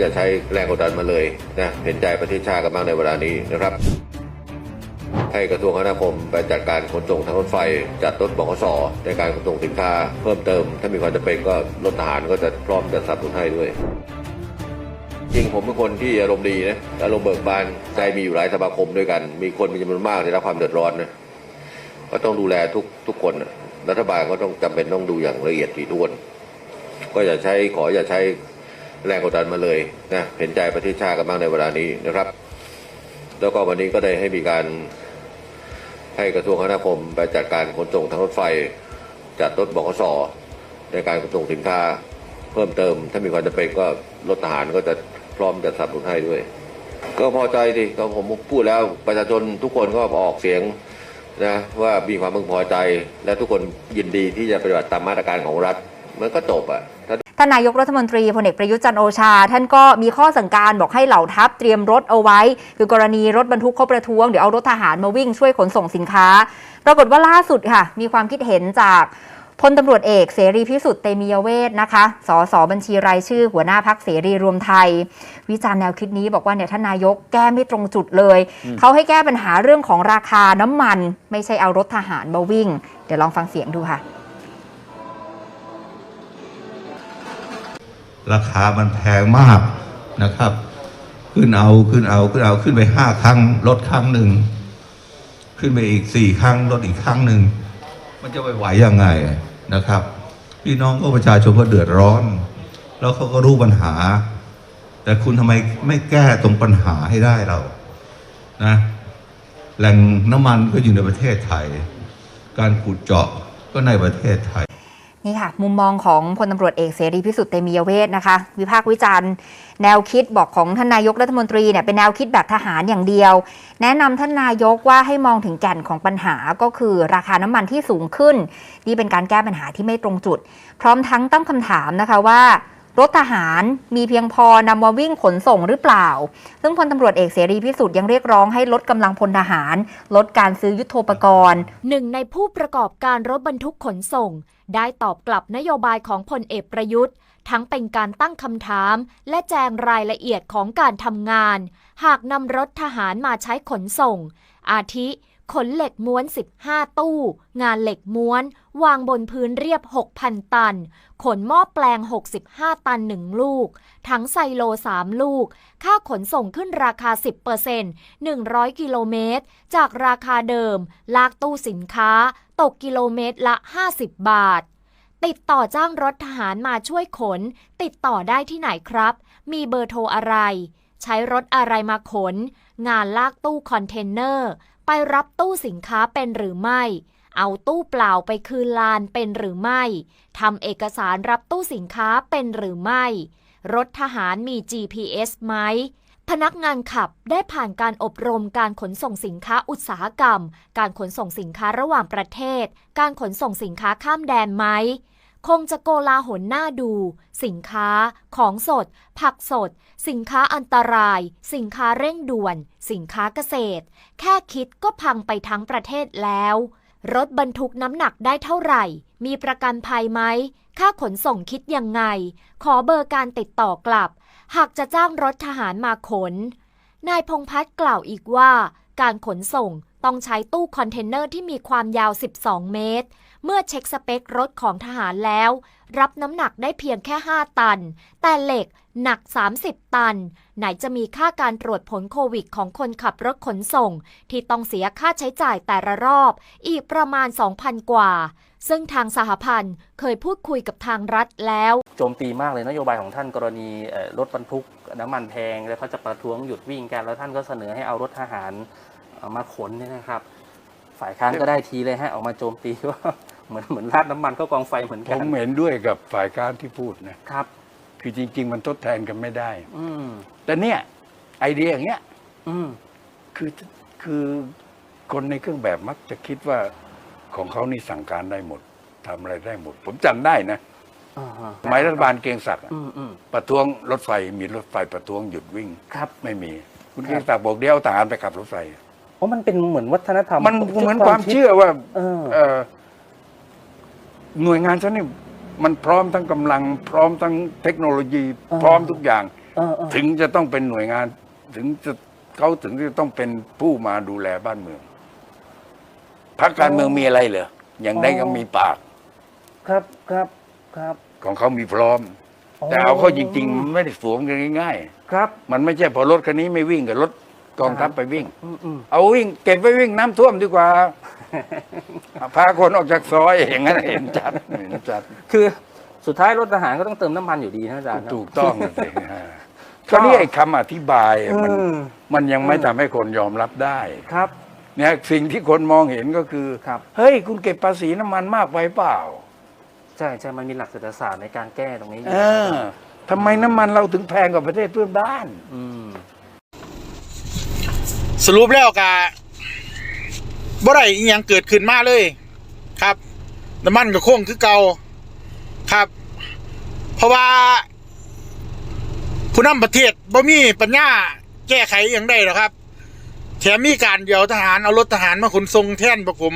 อย่าใช้แรงกดดันมาเลยนะเห็นใจประเทศชาติกันบ้างในเวลานี้นะครับ ให้กระทรวงคมนาคมไปจัดการขนส่งทางรถไฟ จัดรถบขสในการขนส่งสินค้าเพิ่มเติม ถ้ามีความจำเป็นก็รถทหารก็จะพร้อมจะสนับสนุนให้ด้วยจริงผมเป็นคนที่อารมณ์ดีนะอารมณ์เบิกบานใจมีอยู่หลายสมาคมด้วยกัน มีคนมีจำนวนมากได้รับความเดือดร้อนนะก็ต้องดูแลทุกทุกคนรัฐบาลก็ต้องจำเป็นต้องดูอย่างละเอียดถี่ถ้วน ก็อย่าใช้ขออย่าใช้ แรงกดดันมาเลยนะเห็นใจประเทศชาติกันบ้างในเวลานี้นะครับ แล้วก็วันนี้ก็ได้ให้มีการให้กระทรวงคมนาคมไปจัดการขนส่งทางรถไฟ จัดรถบขสในการขนส่งสินค้าเพิ่มเติม ถ้ามีความจำเป็นก็รถทหารก็จะพร้อมจะสนับสนุนให้ด้วย ก็พอใจดิก็ผมพูดแล้วประชาชนทุกคนก็ออกเสียงนะว่ามีความพึงพอใจ และทุกคนยินดีที่จะปฏิบัติตามมาตรการของรัฐ มันก็จบอะท่านนายกรัฐมนตรีพลเอกประยุทธ์จันโอชา ท่านก็มีข้อสั่งการบอกให้เหล่าทัพเตรียมรถเอาไว้ คือกรณีรถบรรทุกเขาประท้วง เดี๋ยวเอารถทหารมาวิ่งช่วยขนส่งสินค้า ปรากฏว่าล่าสุดค่ะ มีความคิดเห็นจากพลตำรวจเอกเสรีพิสุทธิ์เตมียเวทนะคะ สสบัญชีรายชื่อ หัวหน้าพักเสรีรวมไทย วิจารณ์แนวคิดนี้บอกว่าเนี่ยท่านนายกแก้ไม่ตรงจุดเลย เขาให้แก้ปัญหาเรื่องของราคาน้ำมัน ไม่ใช่เอารถทหารมาวิ่ง เดี๋ยวลองฟังเสียงดูค่ะ ราคามันแพงมากนะครับ ขึ้นเอาขึ้นเอาขึ้นเอาขึ้นไปห้าครั้งลดครั้งหนึ่งขึ้นไปอีกสี่ครั้งลดอีกครั้งหนึ่งมันจะไปไหวยังไงนะครับ พี่น้องก็ประชาชนก็เดือดร้อน แล้วเขาก็รู้ปัญหา แต่คุณทำไมไม่แก้ตรงปัญหาให้ได้เรานะแหล่งน้ำมันก็อยู่ในประเทศไทย การขุดเจาะก็ในประเทศไทย นี่ค่ะ มุมมองของพลตำรวจเอกเสรีพิสุทธิ์เตมียเวทนะคะ วิพากษ์วิจารณ์ แนวคิดบอกของท่านนายกรัฐมนตรีเนี่ยเป็นแนวคิดแบบทหารอย่างเดียว แนะนำท่านนายกว่าให้มองถึงแก่นของปัญหาก็คือราคาน้ำมันที่สูงขึ้น นี่เป็นการแก้ปัญหาที่ไม่ตรงจุด พร้อมทั้งตั้งคำถามนะคะว่า รถทหารมีเพียงพอนำมาวิ่งขนส่งหรือเปล่า ซึ่งพลตำรวจเอกเสรีพิสุทธิ์ยังเรียกร้องให้ลดกำลังพลทหาร ลดการซื้อยุทโธปกรณ์ หนึ่งในผู้ประกอบการรถบรรทุกขนส่ง ได้ตอบกลับนโยบายของพลเอกประยุทธ์ ทั้งเป็นการตั้งคำถาม และแจงรายละเอียดของการทำงาน หากนำรถทหารมาใช้ขนส่ง อาทิขนเหล็กม้วน 15 ตู้ งานเหล็กม้วน วางบนพื้นเรียบ 6,000 ตัน ขนหม้อแปลง 65 ตัน 1 ลูกทั้งไซโล 3 ลูก ค่าขนส่งขึ้นราคา 10% 100 กิโลเมตร จากราคาเดิม ลากตู้สินค้า ตกกิโลเมตรละ 50 บาท ติดต่อจ้างรถทหารมาช่วยขน ติดต่อได้ที่ไหนครับ มีเบอร์โทรอะไร ใช้รถอะไรมาขน งานลากตู้คอนเทนเนอร์ ไปรับตู้สินค้าเป็นหรือไม่ เอาตู้เปล่าไปคืนลานเป็นหรือไม่ทำเอกสารรับตู้สินค้าเป็นหรือไม่ รถทหารมี GPS ไหมพนักงานขับได้ผ่านการอบรมการขนส่งสินค้าอุตสาหกรรม การขนส่งสินค้าระหว่างประเทศ การขนส่งสินค้าข้ามแดนไหม คงจะโกลาหลหน้าดู สินค้า ของสด ผักสด สินค้าอันตราย สินค้าเร่งด่วน สินค้าเกษตร แค่คิดก็พังไปทั้งประเทศแล้ว รถบรรทุกน้ำหนักได้เท่าไหร่ มีประกันภัยไหม ค่าขนส่งคิดยังไง ขอเบอร์การติดต่อกลับ หากจะจ้างรถทหารมาขน นายพงพัฒน์กล่าวอีกว่า การขนส่งต้องใช้ตู้คอนเทนเนอร์ที่มีความยาว 12 เมตร เมื่อเช็คสเปครถของทหารแล้ว รับน้ำหนักได้เพียงแค่ 5 ตัน แต่เหล็กหนัก 30 ตัน ไหนจะมีค่าการตรวจผลโควิดของคนขับรถขนส่ง ที่ต้องเสียค่าใช้จ่ายแต่ละรอบ อีกประมาณ 2,000 กว่า ซึ่งทางสหพันธ์เคยพูดคุยกับทางรัฐแล้ว โจมตีมากเลยนโยบายของท่านกรณีรถบรรทุกน้ำมันแพง แล้วเขาจะประท้วงหยุดวิ่งกัน แล้วท่านก็เสนอให้เอารถทหารมาขนเนี่ยนะครับ ฝ่ายค้านก็ได้ทีเลยฮะออกมาโจมตีว่า เหมือนเหมือนราดน้ำมันก็กองไฟเหมือนผกันมเห็นด้วยกับฝ่ายค้านที่พูดนะ ครับ คือจริง ๆ มันทดแทนกันไม่ได้ อืมแต่เนี่ยไอเดียอย่างเงี้ยอืมคือคือคนในเครื่องแบบมักจะคิดว่าของเขานี่สั่งการได้หมดทำอะไรได้หมด ผมจำได้นะอ่าฮะสมัยรัฐบาลเกรียงศักดิ์อะอืมอืมประท้วงรถไฟมีรถไฟประท้วงหยุดวิ่ง ครับไม่มี คุณครับเกรียงศักดิ์บอกเดี๋ยวเอาทหารไปขับรถไฟ เพราะมันเป็นเหมือนวัฒนธรรมมันเหมือนความเชื่อว่าเออ เอ่อ หน่วยงานฉันนี่มันพร้อมทั้งกำลัง พร้อมทั้งเทคโนโลยี พร้อมทุกอย่าง เออเออถึงจะต้องเป็นหน่วยงาน ถึงจะเขาถึงจะต้องเป็นผู้มาดูแลบ้านเมืองพรรคการเมืองมีอะไรเหรออย่างได้ก็มีปากครับครับครับของเขามีพร้อม แต่เอาเข้าจริงๆมันไม่ได้สวมกันง่ายครับ ๆ มันไม่ใช่พอรถคันนี้ไม่วิ่งกับรถ กองทัพไปวิ่งอืมอืมเอาวิ่ง เก็บไว้วิ่งน้ำท่วมดีกว่า พาคนออกจากซอยอย่างนั้นเห็นจัดเห็นจัด คือสุดท้ายรถทหารก็ต้องเติมน้ำมันอยู่ดีนะอาจารย์นะถูกต้องสิฮะก็นี่ไอ้คำอธิบายเอมันอมันยังไม่ทำให้คนยอมรับได้ครับเนี่ยสิ่งที่คนมองเห็นก็คือครับเฮ้ย คุณเก็บภาษีน้ำมันมากไปเปล่า ใช่ใช่มันมีหลักเศรษฐศาสตร์ในการแก้ตรงนี้อยู่เออทำไมน้ำมันเราถึงแพงกว่าประเทศเพื่อนบ้านอืม สรุปแล้วกะบ่ได้ยังเกิดขึ้นมาเลย ครับน้ำมันก็คงคือเก่าครับ เพราะว่า ผู้นำประเทศบ่มีปัญญาแก้ไขอย่างใดหรอกครับ แถมมีการเดี๋ยวทหารเอารถทหารมาขนส่งแท่นพวกผม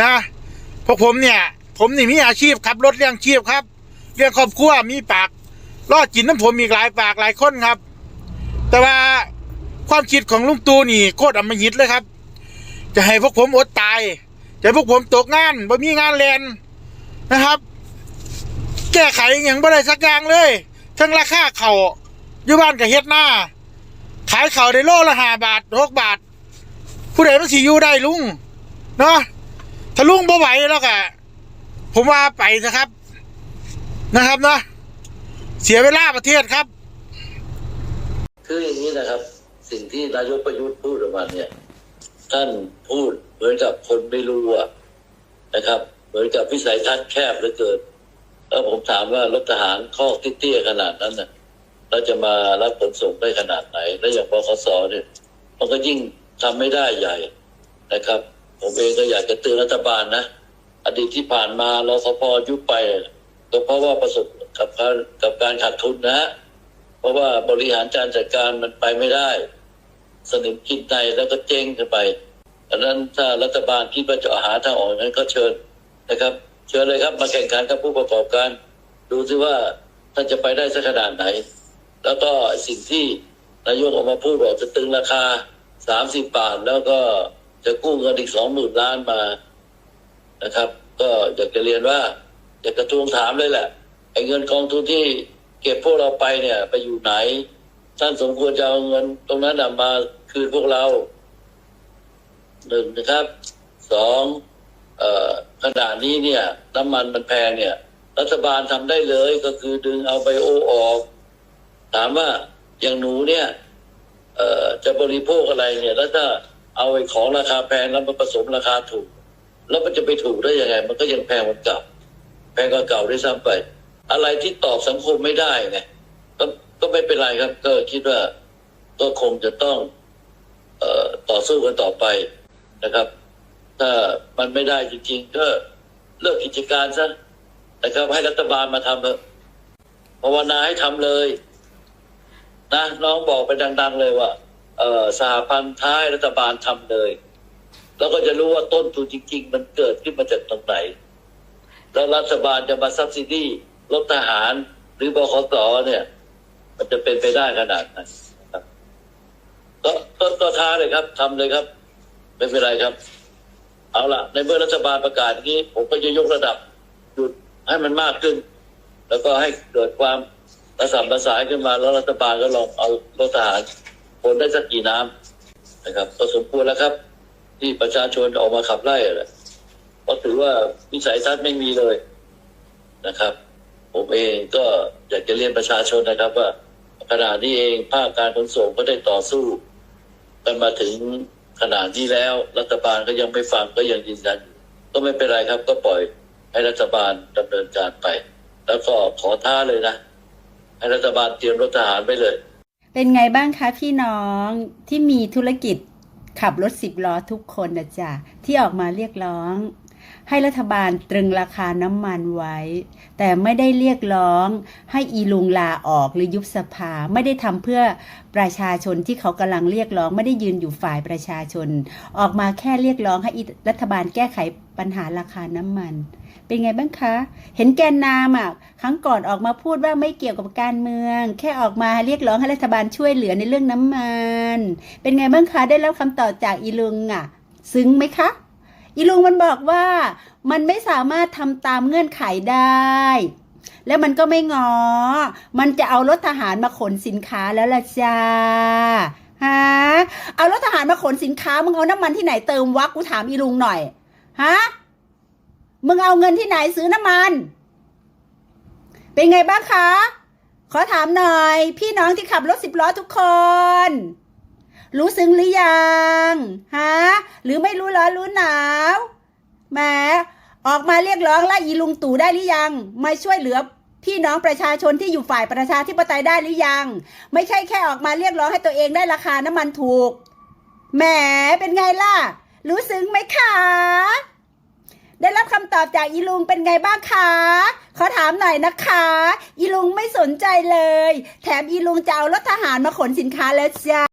นะพวกผมเนี่ย ผมนี่มีอาชีพขับรถเลี้ยงชีพครับเลี้ยงครอบครัวมีปากรอดกินน้ำผมอีหลายปากหลายคนครับ แต่ว่า ความคิดของลุงตูนี่โคตรอำมหิตเลยครับ จะให้พวกผมอดตาย จะให้พวกผมตกงานบ่มีงานแลนนะครับ แก้ไขอย่างบ่ได้สักอย่างเลยทั้งราคาเขาวอยู่บ้านกับเฮ็ดหน้า ขายเขาได้โลละห้าบาทหกบาท ผู้ใดมันสิอยู่ได้ลุงเนาะถ้าลุงบ่ไหวแล้วก็ผมว่าไปนะครับนะครับเนาะเสียเวลาประเทศครับ คืออย่างนี้นะครับ สิ่งที่นายกประยุทธ์พูดออกมาเนี่ยท่านพูดเหมือนกับคนไม่รู้อะนะครับ เหมือนกับวิสัยทัศน์แคบเหลือเกินแล้วผมถามว่ารถทหารข้อเตี้ยขนาดนั้นน่ะเราจะมารับขนส่งได้ขนาดไหน แล้วอย่างบขสเนี่ยมันก็ยิ่งทำไม่ได้ใหญ่นะครับ ผมเองก็อยากจะเตือนรัฐบาลนะอดีตที่ผ่านมาเราสพยุบไปก็เพราะว่าประสบกับการกับการขาดทุนนะฮะเพราะว่าบริหารการจัดการมันไปไม่ได้ สนิมกินในแล้วก็เจ๊งกันไปดังนั้นถ้ารัฐบาลคิดว่าจะหาทางออกนั้นก็เชิญนะครับ เชิญเลยครับมาแข่งขันกับผู้ประกอบการ ดูซิว่าท่านจะไปได้สักขนาดไหน แล้วก็สิ่งที่นายกออกมาพูดบอกจะตึงราคาสามสิบบาท แล้วก็จะกู้เงินอีกสองหมื่นล้านมานะครับ ก็อยากจะเรียนว่าอยากกระทวงถามเลยแหละไอ้เงินกองทุนที่เก็บพวกเราไปเนี่ย ไปอยู่ไหนท่านสมควรจะเอาเงินตรงนั้นมา คืนพวกเราหนึ่งนะครับสองอขณะนี้เนี่ย น้ำมันมันแพงเนี่ย รัฐบาลทำได้เลยก็คือดึงเอาไบโอออก ถามว่าอย่างหนูเนี่ยจะบริโภคอะไรเนี่ย แล้วถ้าเอาไอ้ของราคาแพงแล้วมาผสมราคาถูก แล้วมันจะไปถูกได้ยังไง มันก็ยังแพงกว่าเก่าแพงกว่าเก่าด้วยซ้ำไป อะไรที่ตอบสังคมไม่ได้ไงก็ก็ไม่เป็นไรครับ ก็คิดว่าก็คงจะต้อง ต่อสู้กันต่อไปนะครับ ถ้ามันไม่ได้จริงๆ ก็เลิกกิจการซะนะครับให้รัฐบาลมาทำเถอะภาวนาให้ทำเลย นะน้องบอกไปดัง ๆ เลยว่าเออสหพันธ์ท้ายรัฐบาลทำเลย แล้วก็จะรู้ว่าต้นทุนจริง ๆ มันเกิดขึ้นมาจากตรงไหน แล้วรัฐบาลจะมาซับซิดีรถทหารหรือบขสเนี่ย มันจะเป็นไปได้ขนาดไหน ก็ก็ก็ท้าเลยครับทำเลยครับ ไม่เป็นไรครับ เอาละในเมื่อรัฐบาลประกาศอย่างนี้ ผมก็จะยกระดับหยุดให้มันมากขึ้น แล้วก็ให้เกิดความประสานประสานขึ้นมา แล้วรัฐบาลก็ลองเอารถทหารคนได้สักกี่น้ำนะครับก็สมควรแล้วครับ ที่ประชาชนออกมาขับไล่แหละเพราะถือว่าวิสัยทัศน์ไม่มีเลยนะครับ ผมเองก็อยากจะเรียนประชาชนนะครับว่าขณะนี้เองภาคการขนส่งก็ได้ต่อสู้ กันมาถึงขนาดนี้แล้ว รัฐบาลก็ยังไม่ฟังก็ยังยืนยัน ก็ไม่เป็นไรครับ ก็ปล่อยให้รัฐบาลดำเนินการไป แล้วก็ขอท้าเลยนะ ให้รัฐบาลเตรียมรถทหารไปเลย เป็นไงบ้างคะพี่น้องที่มีธุรกิจขับรถสิบล้อทุกคนนะจ๊ะที่ออกมาเรียกร้อง ให้รัฐบาลตรึงราคาน้ำมันไว้ แต่ไม่ได้เรียกร้องให้อีลุงลาออกหรือยุบสภา ไม่ได้ทำเพื่อประชาชนที่เขากำลังเรียกร้อง ไม่ได้ยืนอยู่ฝ่ายประชาชน ออกมาแค่เรียกร้องให้รัฐบาลแก้ไขปัญหาราคาน้ำมัน เป็นไงบ้างคะ เห็นแกนนามอะครั้งก่อนออกมาพูดว่าไม่เกี่ยวกับการเมือง แค่ออกมาเรียกร้องให้รัฐบาลช่วยเหลือในเรื่องน้ำมัน เป็นไงบ้างคะได้รับคำตอบจากอีลุงอะ ซึ้งไหมคะ อีลุงมันบอกว่ามันไม่สามารถทำตามเงื่อนไขได้ แล้วมันก็ไม่งอ มันจะเอารถทหารมาขนสินค้าแล้วล่ะจ้าฮะเอารถทหารมาขนสินค้ามึงเอาน้ำมันที่ไหนเติมวะกูถามอีลุงหน่อยฮะมึงเอาเงินที่ไหนซื้อน้ำมัน เป็นไงบ้างคะ ขอถามหน่อย พี่น้องที่ขับรถสิบล้อทุกคน รู้ซึ้งหรือยังฮะหรือไม่รู้ร้อนรู้หนาวแหมออกมาเรียกร้องไล่อีลุงตู่ได้หรือยัง มาช่วยเหลือพี่น้องประชาชนที่อยู่ฝ่ายประชาธิปไตยได้หรือยัง ไม่ใช่แค่ออกมาเรียกร้องให้ตัวเองได้ราคาน้ำมันถูกแหมเป็นไงล่ะ รู้ซึ้งไหมคะได้รับคำตอบจากอีลุงเป็นไงบ้างคะขอถามหน่อยนะคะ อีลุงไม่สนใจเลย แถมอีลุงจะเอารถทหารมาขนสินค้าแล้วจ้า